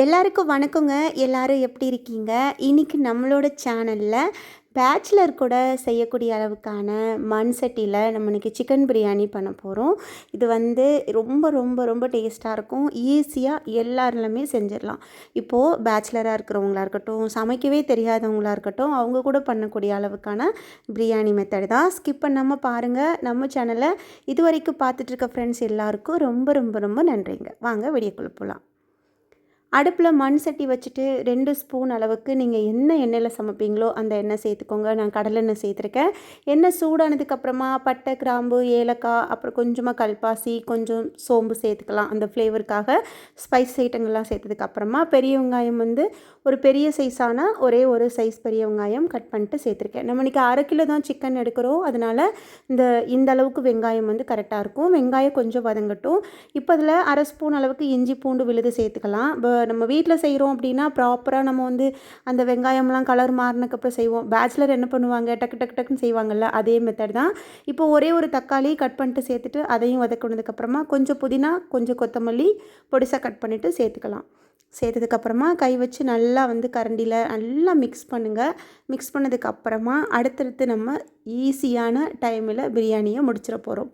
எல்லாருக்கும் வணக்கங்க. எல்லாரும் எப்படி இருக்கீங்க? இன்றைக்கி நம்மளோட சேனலில் பேச்சுலர் கூட செய்யக்கூடிய அளவுக்கான மண் சட்டியில் நம்ம இன்றைக்கி சிக்கன் பிரியாணி பண்ண போகிறோம் இது வந்து ரொம்ப ரொம்ப ரொம்ப டேஸ்ட்டாக இருக்கும். ஈஸியாக எல்லாருமே செஞ்சிடலாம். இப்போது பேச்சுலராக இருக்கிறவங்களா இருக்கட்டும் சமைக்கவே தெரியாதவங்களா இருக்கட்டும் அவங்க கூட பண்ணக்கூடிய அளவுக்கான பிரியாணி மெத்தடு தான். ஸ்கிப் பண்ணாமல் பாருங்கள் நம்ம சேனலை இது வரைக்கும் பார்த்துட்ருக்க ஃப்ரெண்ட்ஸ் எல்லாருக்கும் ரொம்ப ரொம்ப ரொம்ப நன்றிங்க. வாங்க வீடியோக்குள்ளே போகலாம் அடுப்பில் மண் சட்டி வச்சுட்டு ரெண்டு ஸ்பூன் அளவுக்கு நீங்கள் என்ன எண்ணெயில் சமைப்பீங்களோ அந்த எண்ணெய் சேர்த்துக்கோங்க. நான் கடலெண்ணெய் சேர்த்துருக்கேன். எண்ணெய் சூடானதுக்கப்புறமா பட்டை கிராம்பு ஏலக்காய் அப்புறம் கொஞ்சமாக கல்பாசி கொஞ்சம் சோம்பு சேர்த்துக்கலாம். அந்த ஃப்ளேவருக்காக ஸ்பைஸ் ஐட்டங்கள்லாம் சேர்த்ததுக்கப்புறமா பெரிய வெங்காயம் வந்து ஒரு பெரிய சைஸான ஒரே ஒரு சைஸ் பெரிய வெங்காயம் கட் பண்ணிட்டு சேர்த்துருக்கேன். நம்ம இன்றைக்கி அரை கிலோ தான் சிக்கன் எடுக்கிறோம். அதனால் இந்த இந்த அளவுக்கு வெங்காயம் வந்து கரெக்டாக இருக்கும். வெங்காயம் கொஞ்சம் வதங்கட்டும். இப்போ அதில் அரை ஸ்பூன் அளவுக்கு இஞ்சி பூண்டு விழுது சேர்த்துக்கலாம். நம்ம வீட்டில் செய்கிறோம் அப்படின்னா ப்ராப்பராக நம்ம வந்து அந்த வெங்காயம்லாம் கலர் மாறினக்கப்புறம் செய்வோம். பேச்சுலர் என்ன பண்ணுவாங்க? டக்கு டக்கு டக்குன்னு செய்வாங்கள்ல அதே மெத்தட் தான். இப்போ ஒரே ஒரு தக்காளி கட் பண்ணிட்டு சேர்த்துட்டு அதையும் வதக்கினதுக்கப்புறமா கொஞ்சம் புதினா கொஞ்சம் கொத்தமல்லி பொடிசாக கட் பண்ணிவிட்டு சேர்த்துக்கலாம். சேர்த்ததுக்கப்புறமா கை வச்சு நல்லா வந்து கரண்டியில் நல்லா மிக்ஸ் பண்ணுங்கள் மிக்ஸ் பண்ணதுக்கப்புறமா அடுத்தடுத்து நம்ம ஈஸியான டைமில் பிரியாணியை முடிச்சிட போகிறோம்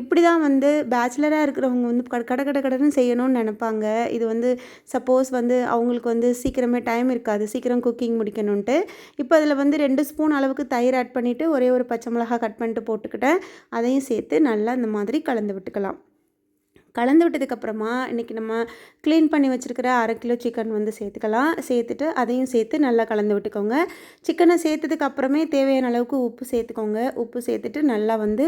இப்படி தான் வந்து பேச்சுலராக இருக்கிறவங்க வந்து கடை கடை கடைன்னு செய்யணும்னு நினப்பாங்க. இது வந்து சப்போஸ் வந்து அவங்களுக்கு வந்து சீக்கிரமே டைம் இருக்காது. சீக்கிரம் குக்கிங் முடிக்கணுன்ட்டு இப்போ அதில் வந்து ரெண்டு ஸ்பூன் அளவுக்கு தயிர் ஆட் பண்ணிவிட்டு ஒரே ஒரு பச்சை மிளகா கட் பண்ணிட்டு போட்டுக்கிட்டேன். அதையும் சேர்த்து நல்லா இந்த மாதிரி கலந்து விட்டுக்கலாம். கலந்து விட்டதுக்கப்புறமா இன்றைக்கி நம்ம க்ளீன் பண்ணி வச்சுருக்கிற அரை கிலோ சிக்கன் வந்து சேர்த்துக்கலாம். சேர்த்துட்டு அதையும் சேர்த்து நல்லா கலந்து விட்டுக்கோங்க. சிக்கனை சேர்த்ததுக்கு அப்புறமே தேவையான அளவுக்கு உப்பு சேர்த்துக்கோங்க. உப்பு சேர்த்துட்டு நல்லா வந்து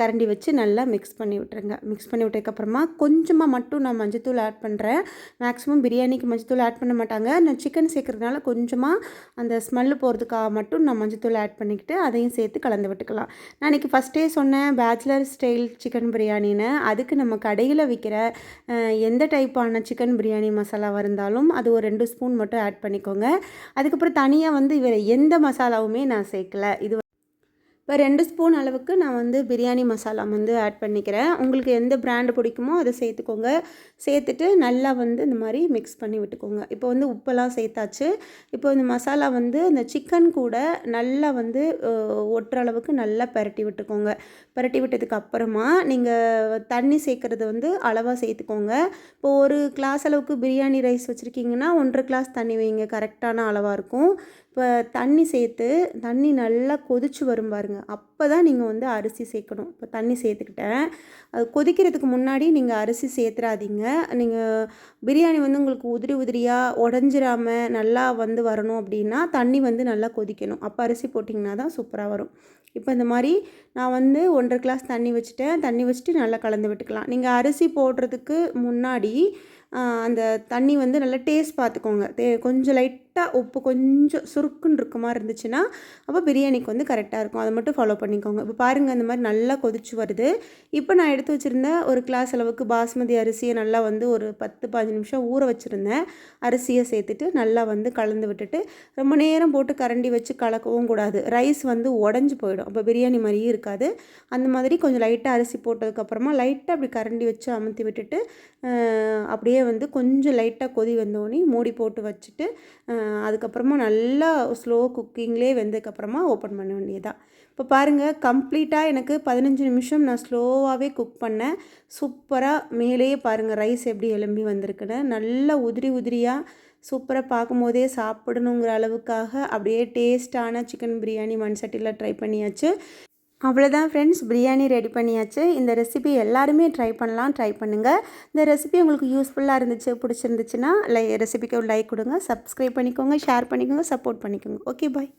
கரண்டி வச்சு நல்லா மிக்ஸ் பண்ணி விட்டுருங்க. மிக்ஸ் பண்ணி விட்டதுக்கப்புறமா கொஞ்சமாக மட்டும் நான் மஞ்சத்தூள் ஆட் பண்ணுறேன் மேக்ஸிமம் பிரியாணிக்கு மஞ்சத்தூள் ஆட் பண்ண மாட்டாங்க. நான் சிக்கன் சேர்க்குறதுனால கொஞ்சமாக அந்த ஸ்மெல்லு போகிறதுக்காக மட்டும் நான் மஞ்சத்தூள் ஆட் பண்ணிக்கிட்டு அதையும் சேர்த்து கலந்து விட்டுக்கலாம். நான் இன்றைக்கி ஃபஸ்ட்டே சொன்னேன் பேச்சுலர் ஸ்டைல் சிக்கன் பிரியாணின்னு அதுக்கு நம்ம கடையில் விற்கிற எந்த டைப்பான சிக்கன் பிரியாணி மசாலாவாக இருந்தாலும் அது ஒரு ரெண்டு ஸ்பூன் மட்டும் ஆட் பண்ணிக்கோங்க. அதுக்கப்புறம் தனியாக வந்து இவர் எந்த மசாலாவுமே நான் சேர்க்கல. இது இப்போ ரெண்டு ஸ்பூன் அளவுக்கு நான் வந்து பிரியாணி மசாலா வந்து ஆட் பண்ணிக்கிறேன். உங்களுக்கு எந்த பிராண்டு பிடிக்குமோ அதை சேர்த்துக்கோங்க. சேர்த்துட்டு நல்லா வந்து இந்த மாதிரி மிக்ஸ் பண்ணி விட்டுக்கோங்க. இப்போ வந்து உப்பெல்லாம் சேர்த்தாச்சு. இப்போ இந்த மசாலா வந்து இந்த சிக்கன் கூட நல்லா வந்து ஒட்டுற அளவுக்கு நல்லா பரட்டி விட்டுக்கோங்க. பரட்டி விட்டதுக்கு அப்புறமா நீங்கள் தண்ணி சேர்க்குறது வந்து அளவாக சேர்த்துக்கோங்க. இப்போ ஒரு கிளாஸ் அளவுக்கு பிரியாணி ரைஸ் வச்சுருக்கீங்கன்னா ஒன்றரை கிளாஸ் தண்ணி வைங்க. கரெக்டான அளவாக இருக்கும். இப்போ தண்ணி சேர்த்து தண்ணி நல்லா கொதிச்சு வரும் பாருங்க. அப்போ தான் நீங்கள் வந்து அரிசி சேர்க்கணும். இப்போ தண்ணி சேர்த்துக்கிட்டேன். அது கொதிக்கிறதுக்கு முன்னாடி நீங்கள் அரிசி சேர்த்துறாதீங்க. நீங்கள் பிரியாணி வந்து உங்களுக்கு உதிரி உதிரியாக உடஞ்சிராமல் நல்லா வந்து வரணும் அப்படின்னா தண்ணி வந்து நல்லா கொதிக்கணும். அப்போ அரிசி போட்டிங்கன்னா தான் சூப்பராக வரும். இப்போ இந்த மாதிரி நான் வந்து ஒன்றரை கிளாஸ் தண்ணி வச்சுட்டேன். தண்ணி வச்சுட்டு நல்லா கலந்து விட்டுக்கலாம். நீங்கள் அரிசி போடுறதுக்கு முன்னாடி அந்த தண்ணி வந்து நல்லா டேஸ்ட் பார்த்துக்கோங்க. தே கொஞ்சம் லைட்டாக உப்பு கொஞ்சம் சுருக்குன்னு இருக்க மாதிரி இருந்துச்சுன்னா அப்போ பிரியாணிக்கு வந்து கரெக்டாக இருக்கும். அதை மட்டும் ஃபாலோ பண்ணிக்கோங்க. இப்போ பாருங்கள் அந்த மாதிரி நல்லா கொதிச்சு வருது. இப்போ நான் எடுத்து வச்சுருந்த ஒரு கிளாஸ் அளவுக்கு பாஸ்மதி அரிசியை நல்லா வந்து ஒரு பத்து பதினஞ்சு நிமிஷம் ஊற வச்சுருந்தேன் அரிசியை சேர்த்துட்டு நல்லா வந்து கலந்து விட்டுட்டு ரொம்ப நேரம் போட்டு கரண்டி வச்சு கலக்கவும் கூடாது. ரைஸ் வந்து உடஞ்சி போயிடும். அப்போ பிரியாணி மாதிரியே இருக்காது. அந்த மாதிரி கொஞ்சம் லைட்டாக அரிசி போட்டதுக்கப்புறமா லைட்டாக அப்படி கரண்டி வச்சு அமுத்தி விட்டுட்டு அப்படியே வந்து கொஞ்சம் லைட்டாக கொதி வந்தோடனே மூடி போட்டு வச்சுட்டு அதுக்கப்புறமா நல்லா ஸ்லோ குக்கிங்லேயே வெந்ததுக்கப்புறமா ஓப்பன் பண்ண வேண்டியதான் இப்போ பாருங்கள் கம்ப்ளீட்டாக எனக்கு பதினஞ்சு நிமிஷம் நான் ஸ்லோவாகவே குக் பண்ணேன் சூப்பராக மேலேயே பாருங்கள் ரைஸ் எப்படி எலும்பி வந்திருக்குன்னு. நல்லா உதிரி உதிரியாக சூப்பராக பார்க்கும்போதே சாப்பிடணுங்கிற அளவுக்காக அப்படியே டேஸ்ட்டான சிக்கன் பிரியாணி மண் சட்டியில் ட்ரை பண்ணியாச்சு. அவ்வளோதான் ஃப்ரெண்ட்ஸ் பிரியாணி ரெடி பண்ணியாச்சு. இந்த ரெசிபி எல்லாருமே ட்ரை பண்ணலாம். ட்ரை பண்ணுங்கள் இந்த ரெசிபி உங்களுக்கு யூஸ்ஃபுல்லாக இருந்துச்சு பிடிச்சிருந்துச்சுன்னா லை ரெசிபிக்கு ஒரு லைக் கொடுங்க. சப்ஸ்கிரைப் பண்ணிக்கோங்க. ஷேர் பண்ணிக்கோங்க. சப்போர்ட் பண்ணிக்கோங்க. Okay bye